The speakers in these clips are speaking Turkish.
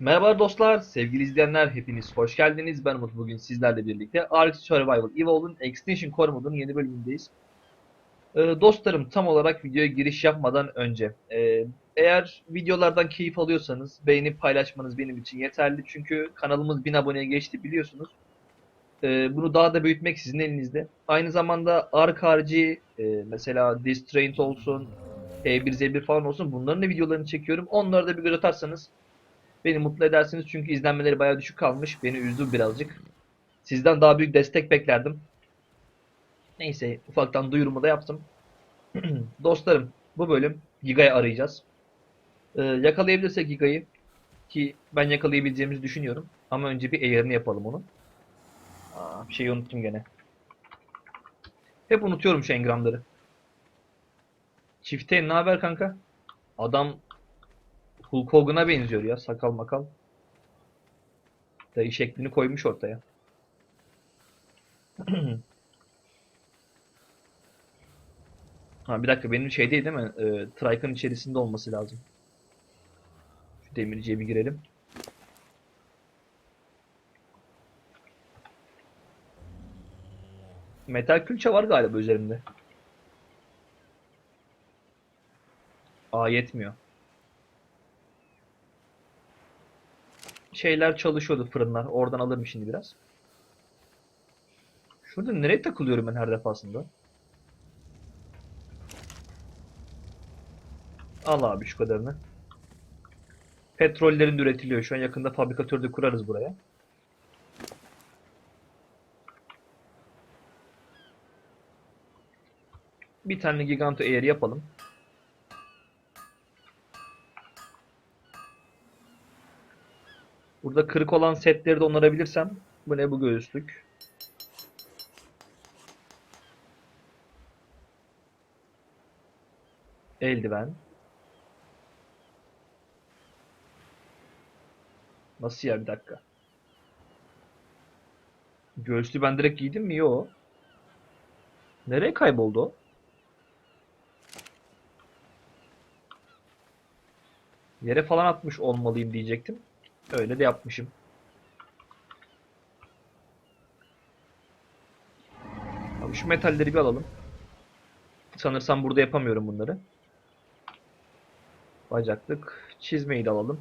Merhaba dostlar, sevgili izleyenler hepiniz hoş geldiniz. Ben Umut bugün sizlerle birlikte Ark Survival Evolve'un Extinction Core modunun yeni bölümündeyiz. Ee, dostlarım tam olarak videoya giriş yapmadan önce e, eğer videolardan keyif alıyorsanız beğenip paylaşmanız benim için yeterli. Çünkü kanalımız 1000 aboneye geçti biliyorsunuz. Ee, bunu daha da büyütmek sizin elinizde. Aynı zamanda Ark harici e, mesela Distraint olsun, E1Z1 falan olsun bunların da videolarını çekiyorum. Onlara da bir göz atarsanız Beni mutlu edersiniz çünkü izlenmeleri bayağı düşük kalmış. Beni üzdü birazcık. Sizden daha büyük destek beklerdim. Neyse ufaktan duyurumu da yaptım. Dostlarım bu bölüm Giga'yı arayacağız. Ee, yakalayabilirsek Giga'yı ki ben yakalayabileceğimizi düşünüyorum. Ama önce bir ayarını yapalım onu. Aa, bir şeyi unuttum gene. Hep unutuyorum şu engramları. Çifte ne haber kanka? Adam Hulk Hogan'a benziyor ya sakal makal. Dayı şeklini koymuş ortaya. Ha bir dakika benim şey değil değil mi? Ee, Trike'ın içerisinde olması lazım. Şu demirciye bir girelim. Metal külçe var galiba üzerimde. Aa yetmiyor. Şeyler çalışıyordu fırınlar. Oradan alırım şimdi biraz. Şurada nereye takılıyorum ben her defasında? Al abi şu kadarını. Petrollerin üretiliyor. Şu an yakında fabrikatör de kurarız buraya. Bir tane Giganto Air yapalım. Burada kırık olan setleri de onarabilirsem. Bu ne bu göğüslük? Eldiven. Nasıl ya bir dakika. Göğüslüğü ben direkt giydim mi? Yo. Nereye kayboldu? Yere falan atmış olmalıyım diyecektim. Öyle de yapmışım. Abi şu metalleri bir alalım. Sanırsam burada yapamıyorum bunları. Bacaklık. Çizmeyi de alalım.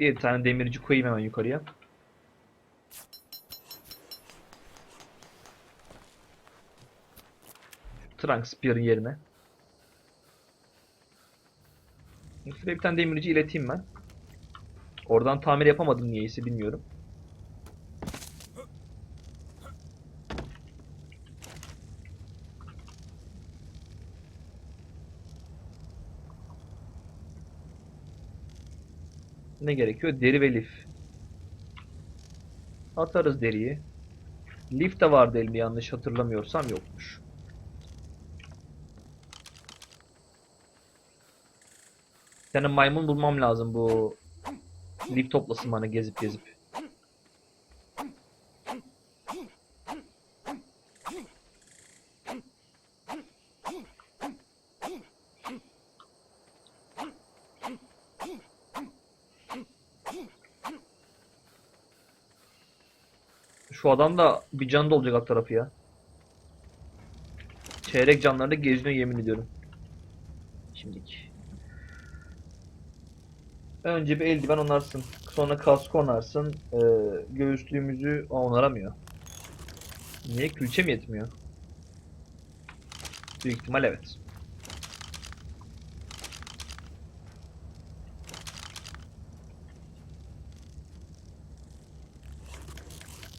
Bir tane demirci koyayım hemen yukarıya. Trunk Spear'ın yerine. Şuraya bir tane demirci ileteyim ben. Oradan tamir yapamadım niyeyse bilmiyorum. Ne gerekiyor? Deri ve lif. Atarız deriyi. Lif de vardı elimde yanlış hatırlamıyorsam yokmuş. Bir tane maymun bulmam lazım bu lif toplasın bana gezip gezip. Şu adam da bir can dolacak alt tarafı ya. Çeyrek canlarda geziniyor yemin ediyorum. Şimdiki. Önce bir eldiven onarsın. Sonra kask onarsın. Ee, göğüslüğümüzü onaramıyor. Niye? Külçe mi yetmiyor? Büyük ihtimal evet.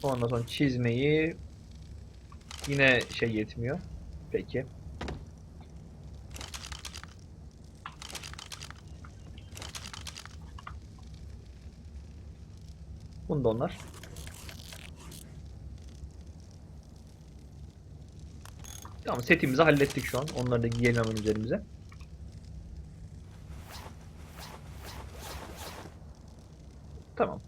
Ondan sonra çizmeyi yine şey yetmiyor. Peki. Bunu da onlar. Tamam setimizi hallettik şu an. Onları da giyelim hemen üzerimize. Tamam.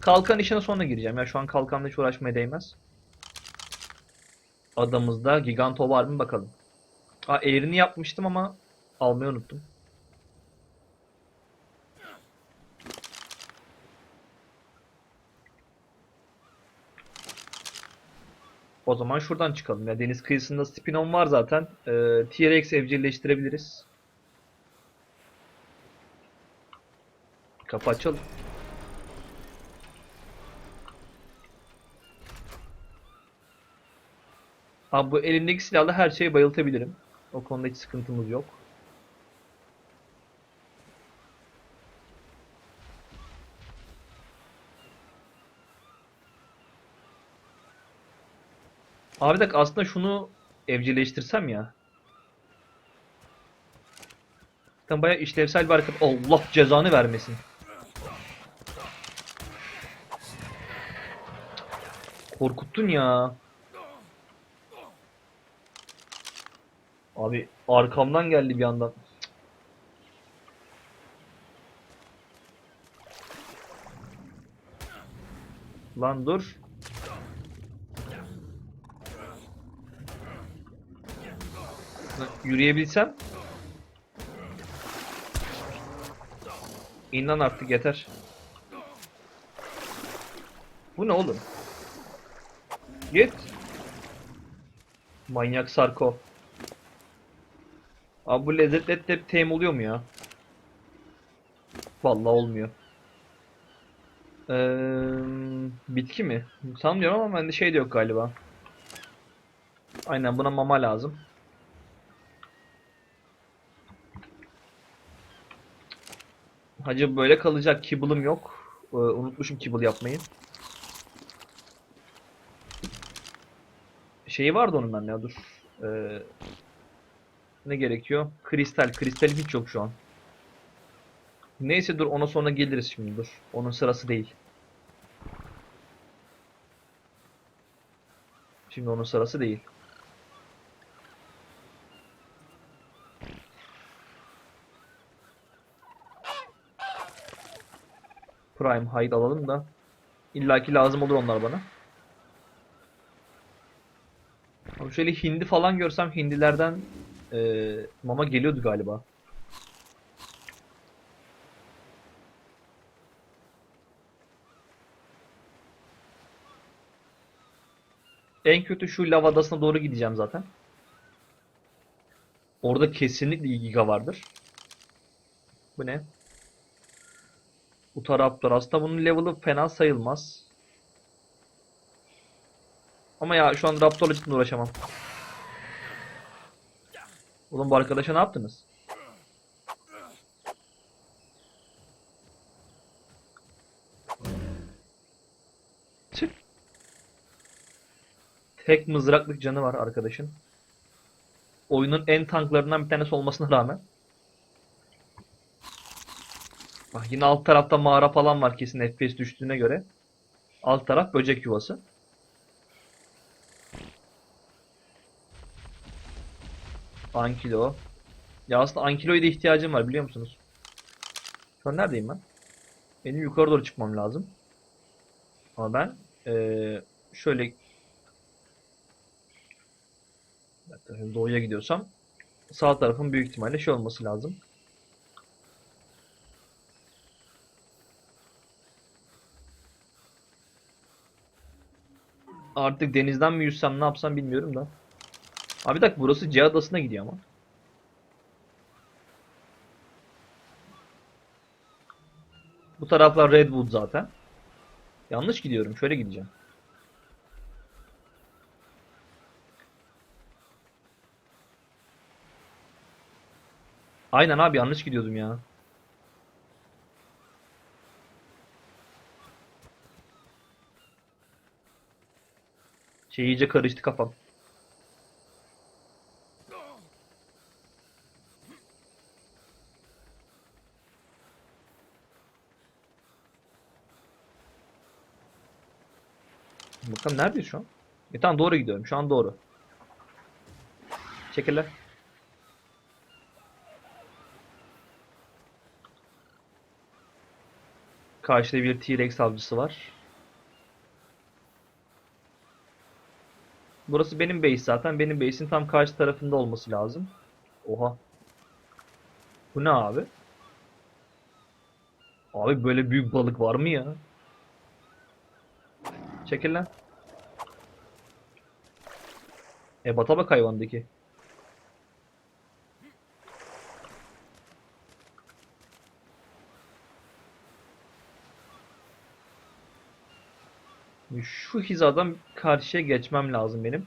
Kalkan işine sonra gireceğim. Ya şu an kalkanla hiç uğraşmaya değmez. Adamızda Giganto var mı bakalım. Aa eğrini yapmıştım ama almayı unuttum. O zaman şuradan çıkalım. Ya deniz kıyısında Spinon var zaten. Ee, T-Rex evcilleştirebiliriz. Kapı açalım. Abi bu elimdeki silahla her şeyi bayıltabilirim. O konuda hiç sıkıntımız yok. Abi dakika aslında şunu evcilleştirsem ya. Tam bayağı işlevsel bir hareket. Allah cezanı vermesin. Korkuttun ya. Abi arkamdan geldi bir yandan. Lan dur. Lan Yürüyebilsem. İn lan artık yeter. Bu ne oğlum? Git. Manyak Sarko. Abi bu lezzetli et hep tame oluyor mu ya? Vallahi olmuyor. Eee, bitki mi? Sanmıyorum ama bende şey de yok galiba. Aynen buna mama lazım. Hacı böyle kalacak. Kibble'ım yok. Ee, unutmuşum kibble yapmayı. Şeyi vardı onun bende ya dur. Ee, ne gerekiyor? Kristal. Kristalim hiç yok şu an. Neyse dur ona sonra geliriz şimdi dur. Onun sırası değil. Şimdi onun sırası değil. Prime Hide alalım da. illaki lazım olur onlar bana. Abi şöyle hindi falan görsem hindilerden eee, mama geliyordu galiba. En kötü şu lav adasına doğru gideceğim zaten. Orada kesinlikle giga vardır. Bu ne? Utaraptor. Aslında bunun level'ı fena sayılmaz. Ama ya şu an Raptor'la cidden uğraşamam. Oğlum bu arkadaşa ne yaptınız? Tüh. Tek mızraklık canı var arkadaşın. Oyunun en tanklarından bir tanesi olmasına rağmen. Bak yine alt tarafta mağara falan var kesin FPS düştüğüne göre. Alt taraf böcek yuvası. Ankilo. Ya aslında Ankilo'ya da ihtiyacım var biliyor musunuz? Şu an neredeyim ben? Benim yukarı doğru çıkmam lazım. Ama ben eee, şöyle doğuya gidiyorsam sağ tarafın büyük ihtimalle şey olması lazım. Artık denizden mi yüzsem ne yapsam bilmiyorum da. Abi bir dakika burası C adasına gidiyor ama. Bu taraflar Redwood zaten. Yanlış gidiyorum. Şöyle gideceğim. Aynen abi yanlış gidiyordum ya. Şey iyice karıştı kafam. Bakalım neredeyiz şu an? E tamam doğru gidiyorum. Şu an doğru. Çekirler. Karşıda bir T-Rex avcısı var. Burası benim base zaten. Benim base'in tam karşı tarafında olması lazım. Oha. Bu ne abi? Abi böyle büyük balık var mı ya? Çekil lan. E bata bak hayvandaki. Şu hizadan karşıya geçmem lazım benim.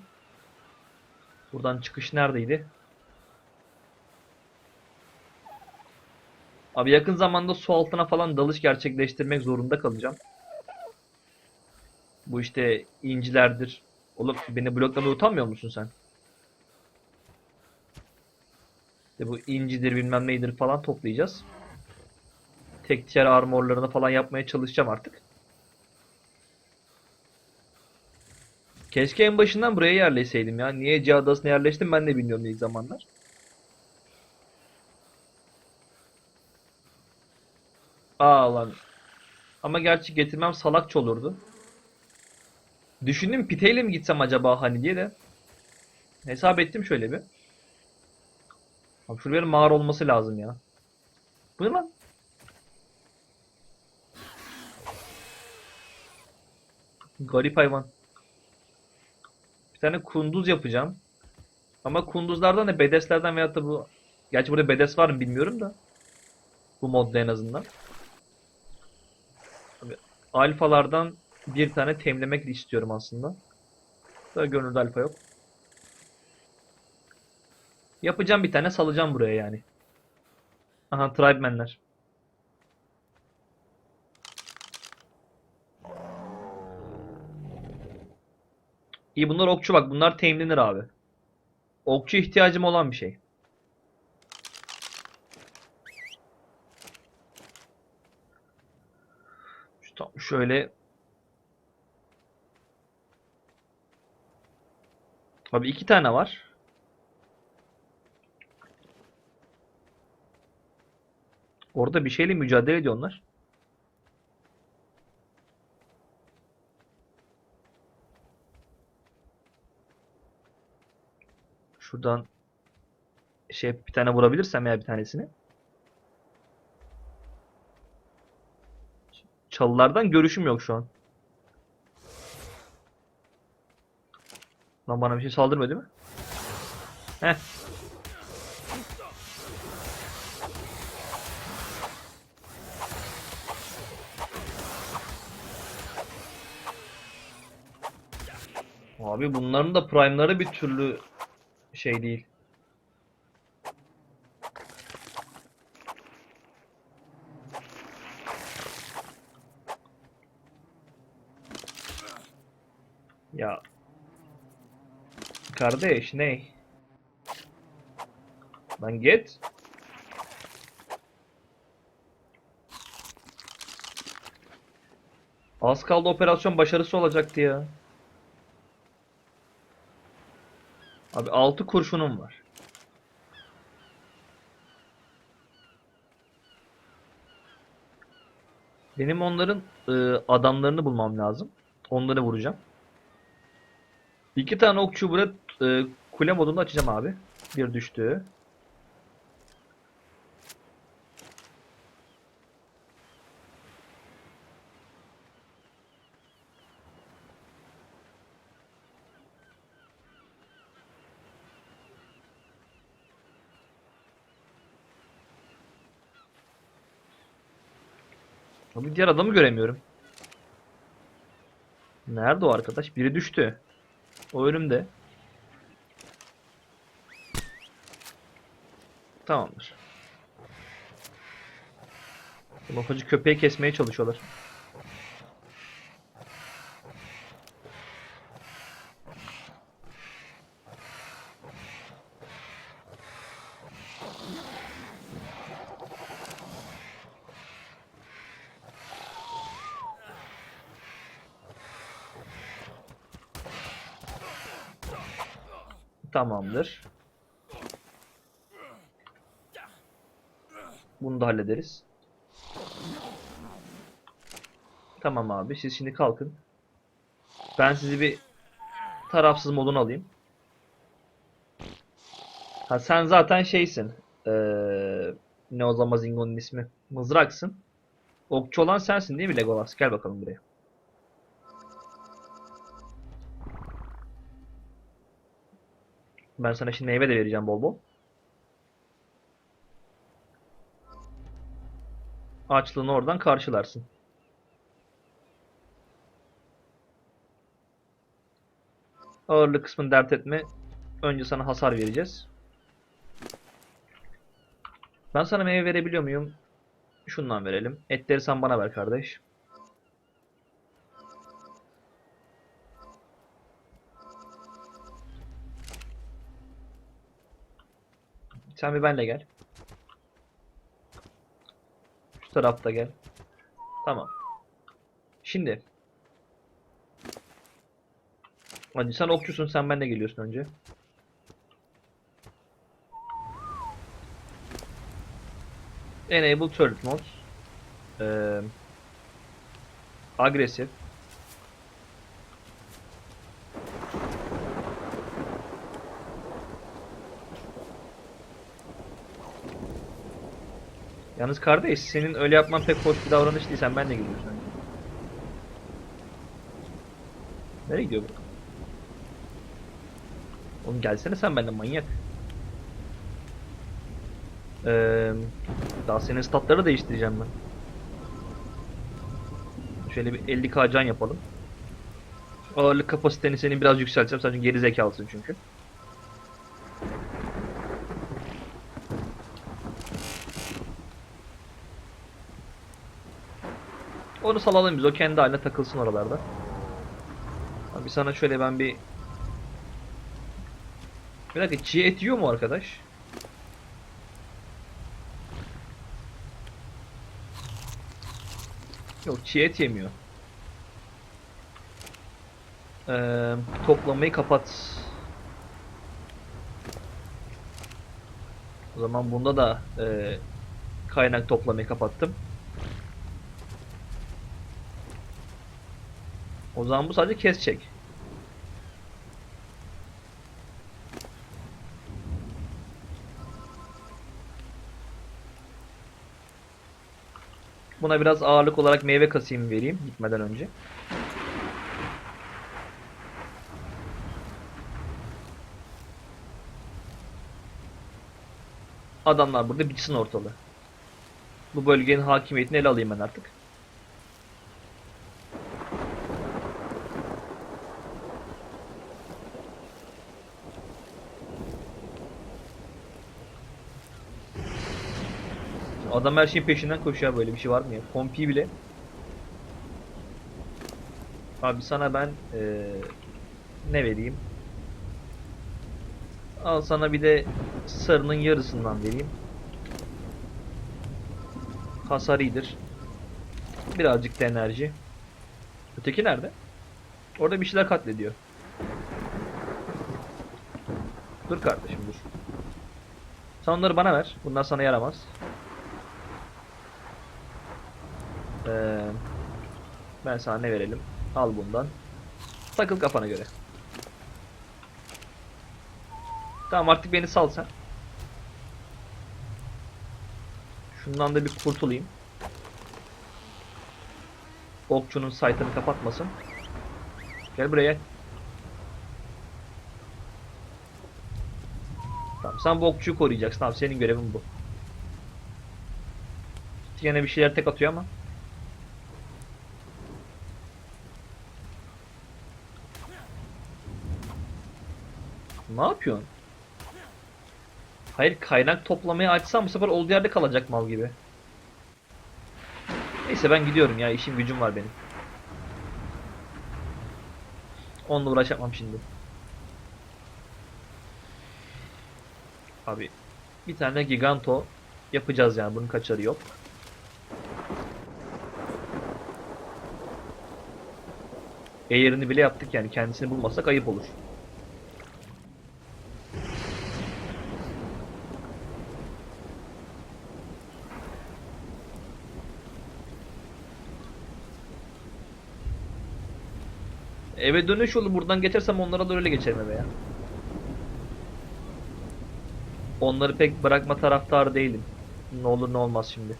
Buradan çıkış neredeydi? Abi yakın zamanda su altına falan dalış gerçekleştirmek zorunda kalacağım. Bu işte incilerdir. Oğlum beni bloklamaya utanmıyor musun sen? İşte bu incidir bilmem neydir falan toplayacağız. Tek tier armorlarını falan yapmaya çalışacağım artık. Keşke en başından buraya yerleşseydim ya. Niye C yerleştim ben de bilmiyorum ilk zamanlar. Aa lan. Ama gerçi getirmem salakça olurdu. Düşündüm piteyle mi gitsem acaba hani diye de. Hesap ettim şöyle bir. Abi şurada bir mağara olması lazım ya. Bu ne lan? Garip hayvan. Bir tane kunduz yapacağım. Ama kunduzlardan da bedeslerden veyahut da bu... Gerçi burada bedes var mı bilmiyorum da. Bu modda en azından. Tabii alfalardan bir tane temlemek istiyorum aslında. Da gönülde alfa yok. Yapacağım bir tane salacağım buraya yani. Aha tribemenler. İyi bunlar okçu bak bunlar temlenir abi. Okçu ihtiyacım olan bir şey. Şöyle Abi iki tane var. Orada bir şeyle mücadele ediyorlar. Şuradan şey bir tane vurabilirsem ya bir tanesini. Çalılardan görüşüm yok şu an. Lan bana bir şey saldırmıyor değil mi? Heh. Abi bunların da prime'ları bir türlü şey değil. Ya kardeş ne? Lan git. Az kaldı operasyon başarısı olacaktı ya. Abi 6 kurşunum var. Benim onların e, adamlarını bulmam lazım. Onları vuracağım. İki tane okçu burada e, kule modunda açacağım abi. Bir düştü. Diğer adamı göremiyorum. Nerede o arkadaş? Biri düştü. O önümde. Tamamdır. Lafacı köpeği kesmeye çalışıyorlar. Tamamdır. Bunu da hallederiz. Tamam abi siz şimdi kalkın. Ben sizi bir tarafsız moduna alayım. Ha sen zaten şeysin. Ee, ne o zaman Zingo'nun ismi? Mızraksın. Okçu olan sensin değil mi Legolas? Gel bakalım buraya. Ben sana şimdi meyve de vereceğim bol bol. Açlığını oradan karşılarsın. Ağırlık kısmını dert etme. Önce sana hasar vereceğiz. Ben sana meyve verebiliyor muyum? Şundan verelim. Etleri sen bana ver kardeş. Sen bir benle gel. Şu tarafta gel. Tamam. Şimdi. Hadi sen okçusun sen benle geliyorsun önce. Enable turret mode. Ee, agresif. Yalnız kardeş senin öyle yapman pek hoş bir davranış değil. Sen benle gidiyorsun. Nereye gidiyor bu? Oğlum gelsene sen benden manyak. Ee, daha senin statları değiştireceğim ben. Şöyle bir 50k can yapalım. Ağırlık kapasiteni senin biraz yükselteceğim. Sadece geri zekalısın çünkü. Onu salalım biz. O kendi haline takılsın oralarda. Abi sana şöyle ben bir... Bir dakika çiğ et yiyor mu arkadaş? Yok çiğ et yemiyor. Ee, toplamayı kapat. O zaman bunda da e, kaynak toplamayı kapattım. O zaman bu sadece kesecek. Buna biraz ağırlık olarak meyve kasayım vereyim gitmeden önce. Adamlar burada bitsin ortalığı. Bu bölgenin hakimiyetini ele alayım ben artık. Adam her şeyin peşinden koşuyor böyle bir şey var mı ya? Pompi bile. Abi sana ben eee, ne vereyim? Al sana bir de sarının yarısından vereyim. Hasar iyidir. Birazcık da enerji. Öteki nerede? Orada bir şeyler katlediyor. Dur kardeşim dur. Sen onları bana ver. Bunlar sana yaramaz. Ee, ben sana ne verelim? Al bundan. Takıl kafana göre. Tamam artık beni sal sen. Şundan da bir kurtulayım. Okçunun saytını kapatmasın. Gel buraya. Tamam sen bu okçuyu koruyacaksın. Tamam senin görevin bu. Yine bir şeyler tek atıyor ama. Ne yapıyorsun? Hayır kaynak toplamaya açsam bu sefer olduğu yerde kalacak mal gibi. Neyse ben gidiyorum ya işim gücüm var benim. Onunla uğraşamam şimdi. Abi bir tane giganto yapacağız yani bunun kaçarı yok. Eğerini bile yaptık yani kendisini bulmasak ayıp olur. Eve dönüş yolu buradan geçersem onlara da öyle geçerim eve ya. Onları pek bırakma taraftarı değilim. Ne olur ne olmaz şimdi.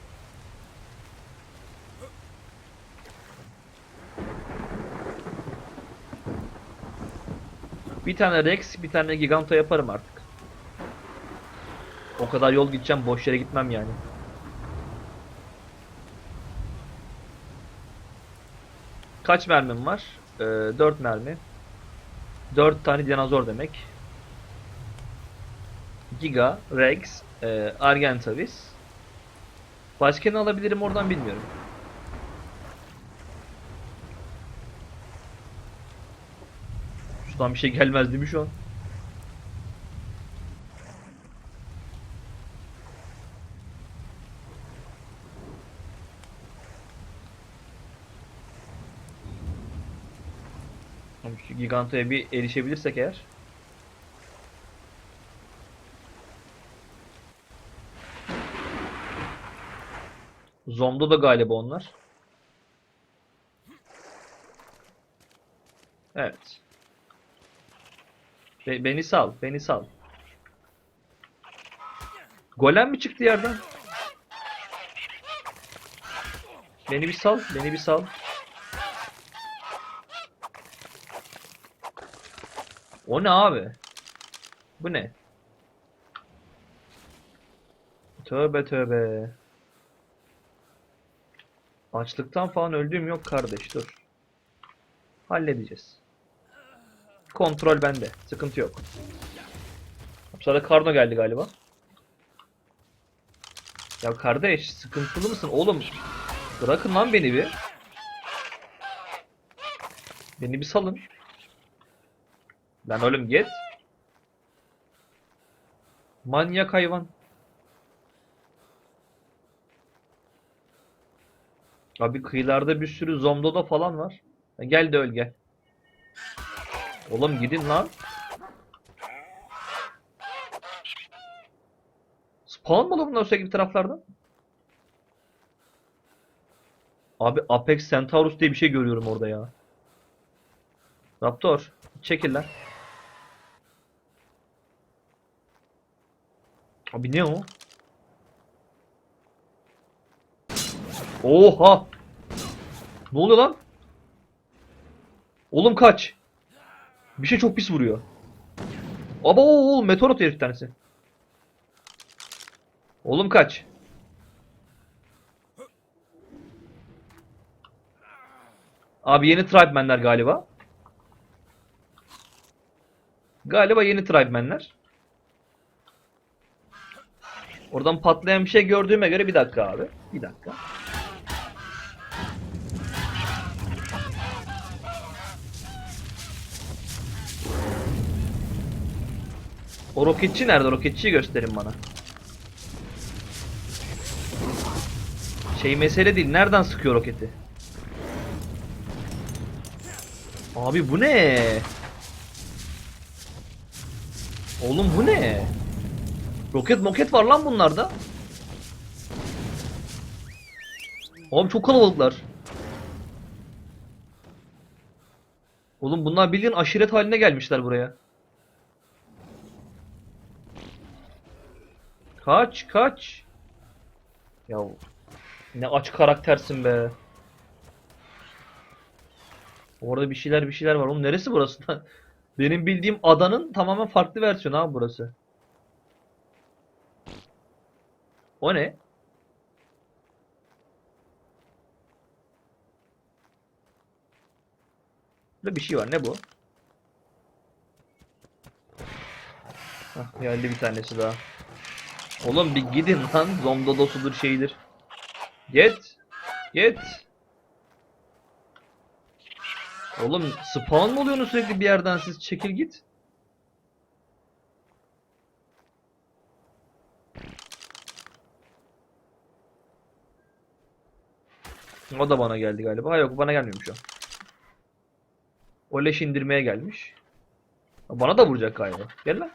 Bir tane Rex, bir tane Giganto yaparım artık. O kadar yol gideceğim, boş yere gitmem yani. Kaç mermim var? Ee, 4 mermi. 4 tane dinozor demek. Giga, Rex, e, Argentavis. Başka ne alabilirim oradan bilmiyorum. Şuradan bir şey gelmez değil mi şu an? Giganto'ya bir erişebilirsek eğer. Zom'da da galiba onlar. Evet. Be- beni sal, beni sal. Golem mi çıktı yerden? Beni bir sal, beni bir sal. O ne abi? Bu ne? Tövbe tövbe. Açlıktan falan öldüğüm yok kardeş dur. Halledeceğiz. Kontrol bende. Sıkıntı yok. Sonra Karno geldi galiba. Ya kardeş sıkıntılı mısın oğlum? Bırakın lan beni bir. Beni bir salın. Lan oğlum git. Manyak hayvan. Abi kıyılarda bir sürü zomdoda falan var. Gel de öl gel. Oğlum gidin lan. Spawn mı bunlar sürekli bir taraflarda? Abi Apex Centaurus diye bir şey görüyorum orada ya. Raptor, çekil lan. Abi ne o? Oha! Ne oluyor lan? Oğlum kaç. Bir şey çok pis vuruyor. Aba oğlum meteor atıyor herif tanesi. Oğlum kaç. Abi yeni Tribemenler galiba. Galiba yeni Tribemenler. Oradan patlayan bir şey gördüğüme göre bir dakika abi. Bir dakika. O roketçi nerede? Roketçiyi gösterin bana. Şey mesele değil. Nereden sıkıyor roketi? Abi bu ne? Oğlum bu ne? Roket moket var lan bunlarda. Oğlum çok kalabalıklar. Oğlum bunlar bildiğin aşiret haline gelmişler buraya. Kaç kaç. Ya ne aç karaktersin be. Orada bir şeyler bir şeyler var. Oğlum neresi burası? Benim bildiğim adanın tamamen farklı versiyonu abi burası. O ne? Burada bir şey var. Ne bu? Hah, geldi bir tanesi daha. Oğlum bir gidin lan. Zomdodosudur şeydir. Git. Git. Oğlum spawn mı oluyorsunuz sürekli bir yerden siz? Çekil git. O da bana geldi galiba. Yok bana gelmiyormuş o. O leş indirmeye gelmiş. Bana da vuracak galiba. Gel lan.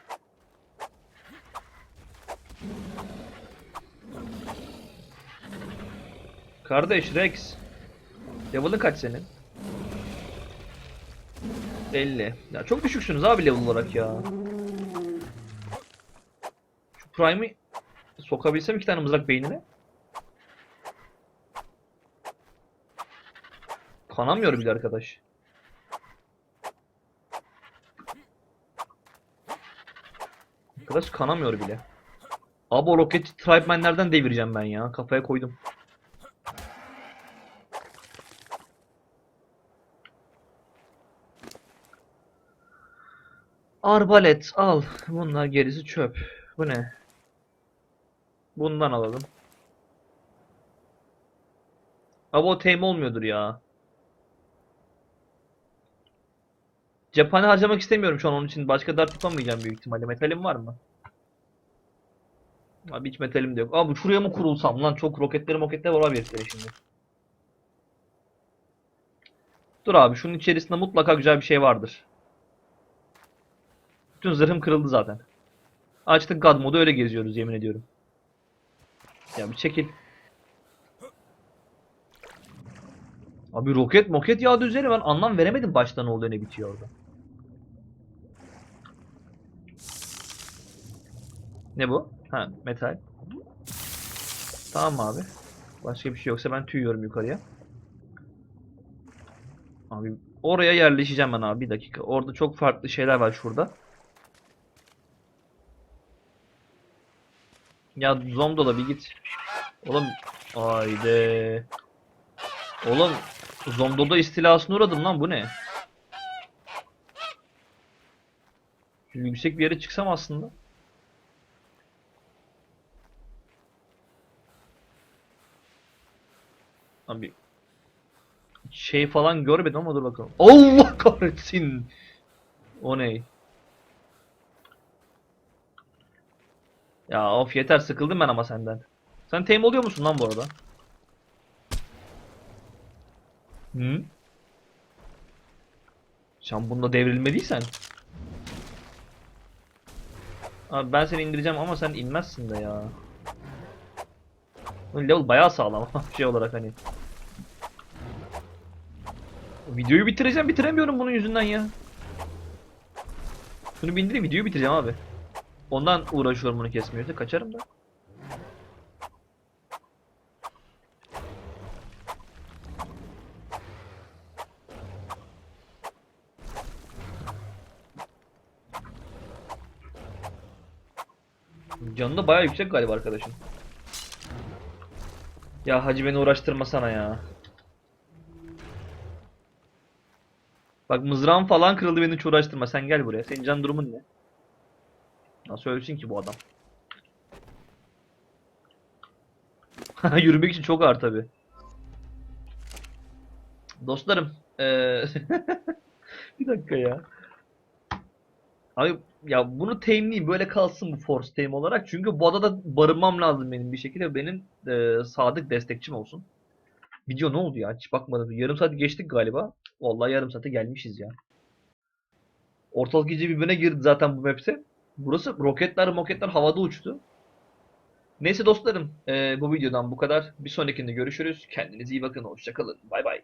Kardeş Rex. Level'ın kaç senin? 50. Ya çok düşüksünüz abi level olarak ya. Şu Prime'i sokabilsem iki tane mızrak beynine. Kanamıyor bile arkadaş. Şurası kanamıyor bile. Abi o roketi Tribeman'lerden devireceğim ben ya. Kafaya koydum. Arbalet al. Bunlar gerisi çöp. Bu ne? Bundan alalım. Abi o tame olmuyordur ya. Cephane harcamak istemiyorum şu an onun için. Başka dart tutamayacağım büyük ihtimalle. Metalim var mı? Abi hiç metalim de yok. Abi şuraya mı kurulsam lan? Çok roketleri moketleri var abi heriflerin şimdi. Dur abi şunun içerisinde mutlaka güzel bir şey vardır. Bütün zırhım kırıldı zaten. Açtık God modu öyle geziyoruz yemin ediyorum. Ya bir çekil. Abi roket moket yağdı üzerine ben anlam veremedim başta ne oluyor ne bitiyor orada. Ne bu? Ha metal. Tamam abi. Başka bir şey yoksa ben tüyüyorum yukarıya. Abi oraya yerleşeceğim ben abi bir dakika. Orada çok farklı şeyler var şurada. Ya Zomdola bir git. Oğlum haydi. Oğlum Zomdoda istilasına uğradım lan bu ne? Yüksek bir yere çıksam aslında. Abi şey falan görmedim ama dur bakalım. Allah kahretsin. O ne? Ya of yeter sıkıldım ben ama senden. Sen tame oluyor musun lan bu arada? Hı? Sen bunda devrilmediysen. Abi ben seni indireceğim ama sen inmezsin de ya. Level bayağı sağlam şey olarak hani. Videoyu bitireceğim bitiremiyorum bunun yüzünden ya. Şunu bindireyim videoyu bitireceğim abi. Ondan uğraşıyorum bunu kesmiyorsa kaçarım da. Canı da bayağı yüksek galiba arkadaşım. Ya hacı beni uğraştırmasana ya. Bak mızrağım falan kırıldı beni hiç uğraştırma. Sen gel buraya. Senin can durumun ne? Nasıl ölsün ki bu adam? Yürümek için çok ağır tabi. Dostlarım, eee, bir dakika ya. Abi ya bunu tame'leyeyim böyle kalsın bu force tame olarak çünkü bu adada barınmam lazım benim bir şekilde benim eee, sadık destekçim olsun. Video ne oldu ya hiç bakmadım. Yarım saat geçtik galiba. Vallahi yarım saate gelmişiz ya. Ortalık iyice birbirine girdi zaten bu map'te. Burası roketler moketler havada uçtu. Neyse dostlarım eee, bu videodan bu kadar. Bir sonrakinde görüşürüz. Kendinize iyi bakın. Hoşçakalın. Bay bay.